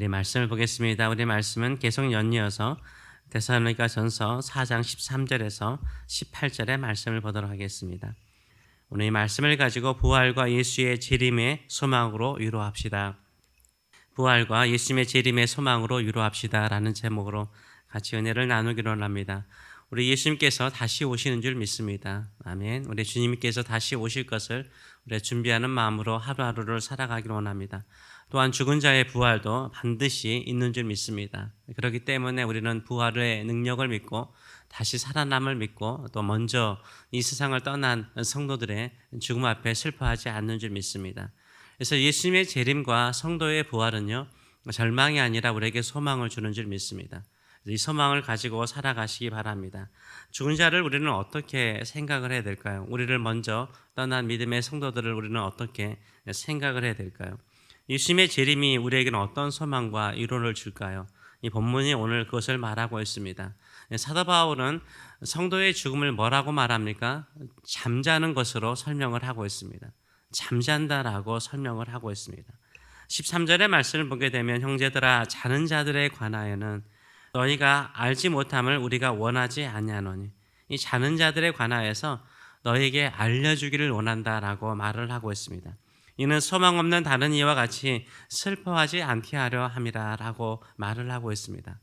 우리 말씀을 보겠습니다. 우리 말씀은 계속 연이어서 데살로니가 전서 4장 13절에서 18절의 말씀을 보도록 하겠습니다. 오늘 이 말씀을 가지고 부활과 예수의 재림의 소망으로 위로합시다. 부활과 예수님의 재림의 소망으로 위로합시다 라는 제목으로 같이 은혜를 나누기로 합니다. 우리 예수님께서 다시 오시는 줄 믿습니다. 아멘. 우리 주님께서 다시 오실 것을 우리 준비하는 마음으로 하루하루를 살아가기로 원합니다. 또한 죽은 자의 부활도 반드시 있는 줄 믿습니다. 그렇기 때문에 우리는 부활의 능력을 믿고 다시 살아남을 믿고 또 먼저 이 세상을 떠난 성도들의 죽음 앞에 슬퍼하지 않는 줄 믿습니다. 그래서 예수님의 재림과 성도의 부활은요 절망이 아니라 우리에게 소망을 주는 줄 믿습니다. 이 소망을 가지고 살아가시기 바랍니다. 죽은 자를 우리는 어떻게 생각을 해야 될까요? 우리를 먼저 떠난 믿음의 성도들을 우리는 어떻게 생각을 해야 될까요? 예수님의 재림이 우리에게는 어떤 소망과 이론을 줄까요? 이 본문이 오늘 그것을 말하고 있습니다. 사도 바울은 성도의 죽음을 뭐라고 말합니까? 잠자는 것으로 설명을 하고 있습니다. 잠잔다라고 설명을 하고 있습니다. 13절의 말씀을 보게 되면 형제들아 자는 자들에 관하여는 너희가 알지 못함을 우리가 원하지 아니하노니 이 자는 자들에 관하여서 너에게 알려주기를 원한다라고 말을 하고 있습니다. 이는 소망 없는 다른 이와 같이 슬퍼하지 않게 하려 함이라라고 말을 하고 있습니다.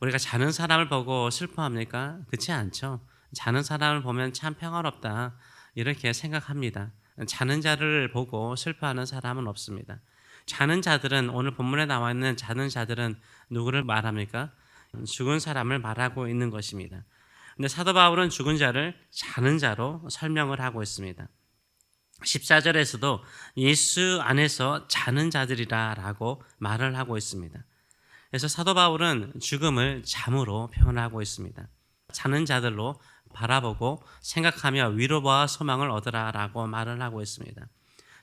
우리가 자는 사람을 보고 슬퍼합니까? 그렇지 않죠. 자는 사람을 보면 참 평화롭다 이렇게 생각합니다. 자는 자를 보고 슬퍼하는 사람은 없습니다. 자는 자들은 오늘 본문에 나와 있는 자는 자들은 누구를 말합니까? 죽은 사람을 말하고 있는 것입니다. 근데 사도 바울은 죽은 자를 자는 자로 설명을 하고 있습니다. 14절에서도 예수 안에서 자는 자들이라라고 말을 하고 있습니다. 그래서 사도 바울은 죽음을 잠으로 표현하고 있습니다. 자는 자들로 바라보고 생각하며 위로와 소망을 얻으라라고 말을 하고 있습니다.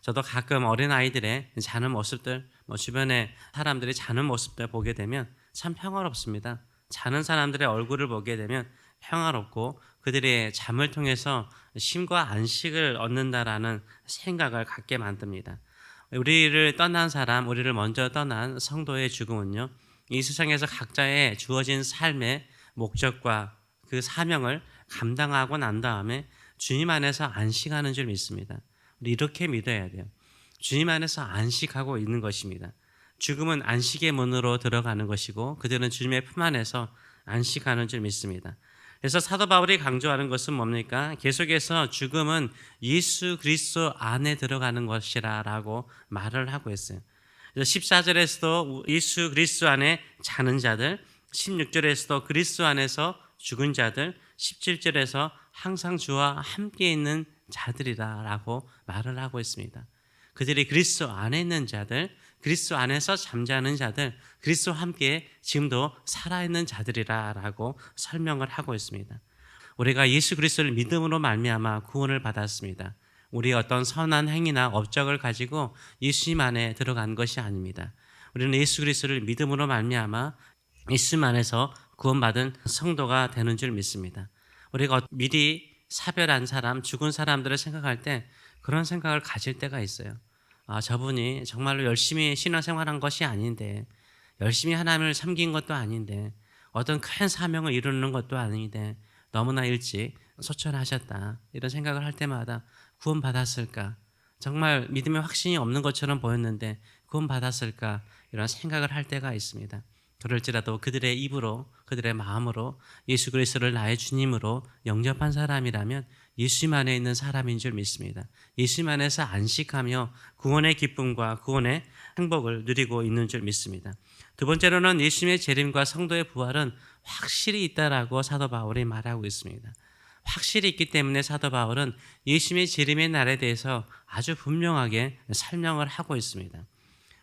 저도 가끔 어린 아이들의 자는 모습들, 뭐 주변에 사람들이 자는 모습들 보게 되면 참 평화롭습니다. 자는 사람들의 얼굴을 보게 되면 평화롭고 그들의 잠을 통해서 심과 안식을 얻는다라는 생각을 갖게 만듭니다. 우리를 떠난 사람, 우리를 먼저 떠난 성도의 죽음은요, 이 세상에서 각자의 주어진 삶의 목적과 그 사명을 감당하고 난 다음에 주님 안에서 안식하는 줄 믿습니다. 우리 이렇게 믿어야 돼요. 주님 안에서 안식하고 있는 것입니다. 죽음은 안식의 문으로 들어가는 것이고 그들은 주님의 품 안에서 안식하는 줄 믿습니다. 그래서 사도 바울이 강조하는 것은 뭡니까? 계속해서 죽음은 예수 그리스도 안에 들어가는 것이라라고 말을 하고 있어요. 14절에서도 예수 그리스도 안에 자는 자들, 16절에서도 그리스도 안에서 죽은 자들, 17절에서 항상 주와 함께 있는 자들이다라고 말을 하고 있습니다. 그들이 그리스도 안에 있는 자들, 그리스도 안에서 잠자는 자들, 그리스도와 함께 지금도 살아있는 자들이라라고 설명을 하고 있습니다. 우리가 예수 그리스도를 믿음으로 말미암아 구원을 받았습니다. 우리 어떤 선한 행위나 업적을 가지고 예수님 안에 들어간 것이 아닙니다. 우리는 예수 그리스도를 믿음으로 말미암아 예수님 안에서 구원받은 성도가 되는 줄 믿습니다. 우리가 미리 사별한 사람, 죽은 사람들을 생각할 때 그런 생각을 가질 때가 있어요. 아, 저분이 정말로 열심히 신앙생활한 것이 아닌데, 열심히 하나님을 섬긴 것도 아닌데, 어떤 큰 사명을 이루는 것도 아닌데, 너무나 일찍 소천하셨다. 이런 생각을 할 때마다 구원 받았을까? 정말 믿음의 확신이 없는 것처럼 보였는데, 구원 받았을까? 이런 생각을 할 때가 있습니다. 그럴지라도 그들의 입으로 그들의 마음으로 예수 그리스도를 나의 주님으로 영접한 사람이라면 예수님 안에 있는 사람인 줄 믿습니다. 예수님 안에서 안식하며 구원의 기쁨과 구원의 행복을 누리고 있는 줄 믿습니다. 두 번째로는 예수님의 재림과 성도의 부활은 확실히 있다라고 사도 바울이 말하고 있습니다. 확실히 있기 때문에 사도 바울은 예수님의 재림의 날에 대해서 아주 분명하게 설명을 하고 있습니다.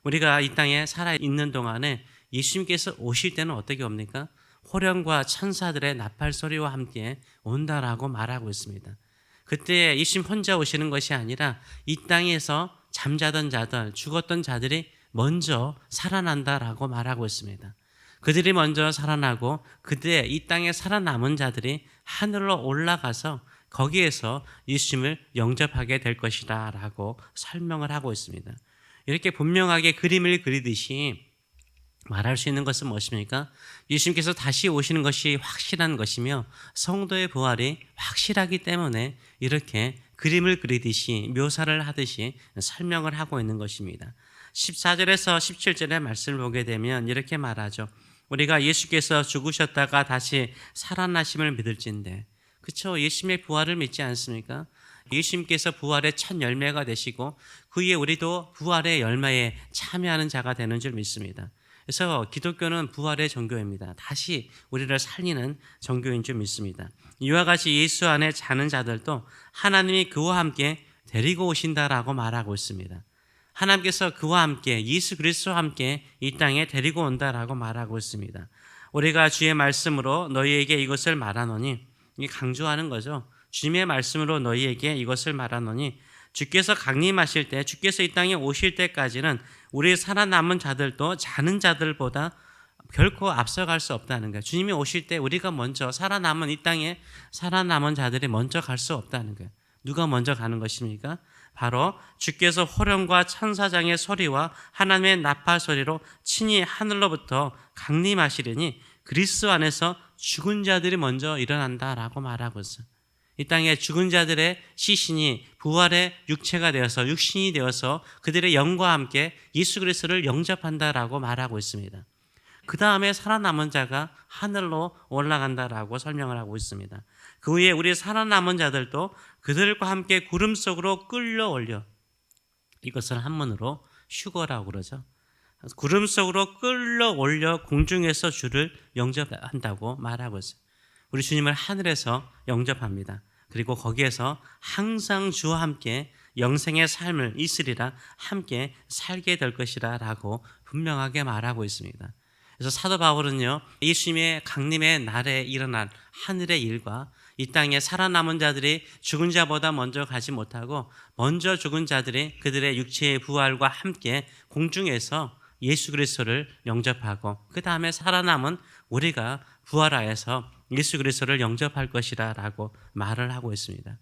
우리가 이 땅에 살아 있는 동안에 예수님께서 오실 때는 어떻게 옵니까? 호령과 천사들의 나팔 소리와 함께 온다라고 말하고 있습니다. 그때 예수님 혼자 오시는 것이 아니라 이 땅에서 잠자던 자들, 죽었던 자들이 먼저 살아난다라고 말하고 있습니다. 그들이 먼저 살아나고 그때 이 땅에 살아남은 자들이 하늘로 올라가서 거기에서 예수님을 영접하게 될 것이다라고 설명을 하고 있습니다. 이렇게 분명하게 그림을 그리듯이 말할 수 있는 것은 무엇입니까? 예수님께서 다시 오시는 것이 확실한 것이며 성도의 부활이 확실하기 때문에 이렇게 그림을 그리듯이 묘사를 하듯이 설명을 하고 있는 것입니다. 14절에서 17절의 말씀을 보게 되면 이렇게 말하죠. 우리가 예수께서 죽으셨다가 다시 살아나심을 믿을진데 그쵸 예수님의 부활을 믿지 않습니까? 예수님께서 부활의 첫 열매가 되시고 그 위에 우리도 부활의 열매에 참여하는 자가 되는 줄 믿습니다. 그래서 기독교는 부활의 종교입니다. 다시 우리를 살리는 종교인 줄 믿습니다. 이와 같이 예수 안에 자는 자들도 하나님이 그와 함께 데리고 오신다라고 말하고 있습니다. 하나님께서 그와 함께 예수 그리스도와 함께 이 땅에 데리고 온다라고 말하고 있습니다. 우리가 주의 말씀으로 너희에게 이것을 말하노니 이 강조하는 거죠. 주님의 말씀으로 너희에게 이것을 말하노니 주께서 강림하실 때 주께서 이 땅에 오실 때까지는 우리 살아남은 자들도 자는 자들보다 결코 앞서갈 수 없다는 거예요. 주님이 오실 때 우리가 먼저 살아남은 이 땅에 살아남은 자들이 먼저 갈 수 없다는 거예요. 누가 먼저 가는 것입니까? 바로 주께서 호령과 천사장의 소리와 하나님의 나팔 소리로 친히 하늘로부터 강림하시려니 그리스도 안에서 죽은 자들이 먼저 일어난다라고 말하고 있어요. 이 땅에 죽은 자들의 시신이 부활의 육체가 되어서 육신이 되어서 그들의 영과 함께 예수 그리스도를 영접한다라고 말하고 있습니다. 그 다음에 살아남은 자가 하늘로 올라간다라고 설명을 하고 있습니다. 그 후에 우리 살아남은 자들도 그들과 함께 구름 속으로 끌려 올려 이것을 한문으로 휴거라고 그러죠. 구름 속으로 끌려 올려 공중에서 주를 영접한다고 말하고 있어요. 우리 주님을 하늘에서 영접합니다. 그리고 거기에서 항상 주와 함께 영생의 삶을 있으리라 함께 살게 될 것이라 라고 분명하게 말하고 있습니다. 그래서 사도 바울은요 예수님의 강림의 날에 일어난 하늘의 일과 이 땅에 살아남은 자들이 죽은 자보다 먼저 가지 못하고 먼저 죽은 자들이 그들의 육체의 부활과 함께 공중에서 예수 그리스도를 영접하고 그 다음에 살아남은 우리가 부활하여서 예수 그리스도를 영접할 것이라라고 말을 하고 있습니다.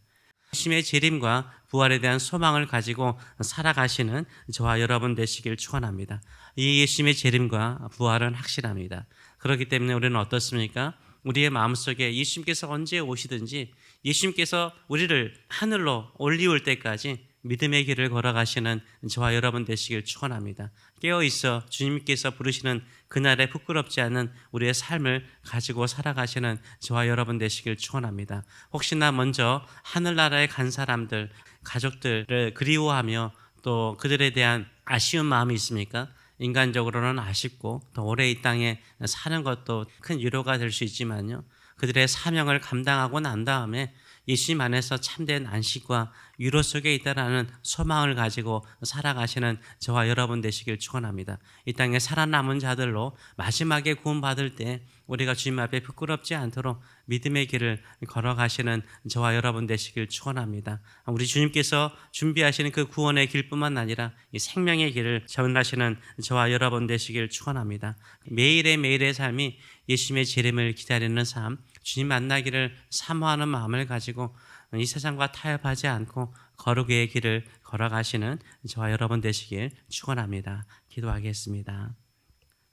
예수님의 재림과 부활에 대한 소망을 가지고 살아가시는 저와 여러분 되시길 축원합니다. 이 예수님의 재림과 부활은 확실합니다. 그렇기 때문에 우리는 어떻습니까? 우리의 마음속에 예수님께서 언제 오시든지 예수님께서 우리를 하늘로 올리올 때까지 믿음의 길을 걸어가시는 저와 여러분 되시길 축원합니다. 깨어 있어 주님께서 부르시는 그날에 부끄럽지 않은 우리의 삶을 가지고 살아가시는 저와 여러분 되시길 축원합니다. 혹시나 먼저 하늘나라에 간 사람들, 가족들을 그리워하며 또 그들에 대한 아쉬운 마음이 있습니까? 인간적으로는 아쉽고 또 오래 이 땅에 사는 것도 큰 위로가 될 수 있지만요. 그들의 사명을 감당하고 난 다음에 예수님 안에서 참된 안식과 위로 속에 있다라는 소망을 가지고 살아가시는 저와 여러분 되시길 축원합니다. 이 땅에 살아남은 자들로 마지막에 구원받을 때 우리가 주님 앞에 부끄럽지 않도록 믿음의 길을 걸어가시는 저와 여러분 되시길 축원합니다. 우리 주님께서 준비하시는 그 구원의 길뿐만 아니라 이 생명의 길을 전하시는 저와 여러분 되시길 축원합니다. 매일의 매일의 삶이 예수님의 재림을 기다리는 삶, 주님 만나기를 사모하는 마음을 가지고 이 세상과 타협하지 않고 거룩의 길을 걸어가시는 저와 여러분 되시길 축원합니다. 기도하겠습니다.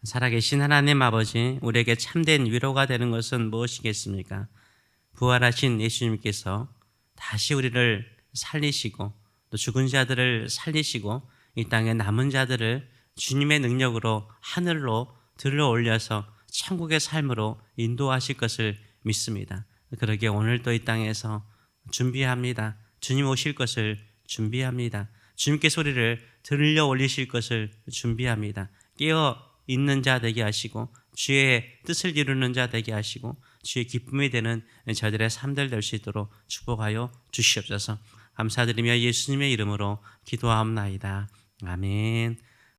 살아계신 하나님 아버지, 우리에게 참된 위로가 되는 것은 무엇이겠습니까? 부활하신 예수님께서 다시 우리를 살리시고 또 죽은 자들을 살리시고 이 땅에 남은 자들을 주님의 능력으로 하늘로 들러 올려서 천국의 삶으로 인도하실 것을 믿습니다. 그러기에 오늘도 이 땅에서 준비합니다. 주님 오실 것을 준비합니다. 주님께 소리를 들려 올리실 것을 준비합니다. 깨어 있는 자 되게 하시고 주의 뜻을 이루는 자 되게 하시고 주의 기쁨이 되는 저들의 삶들 될 수 있도록 축복하여 주시옵소서. 감사드리며 예수님의 이름으로 기도하옵나이다. 아멘.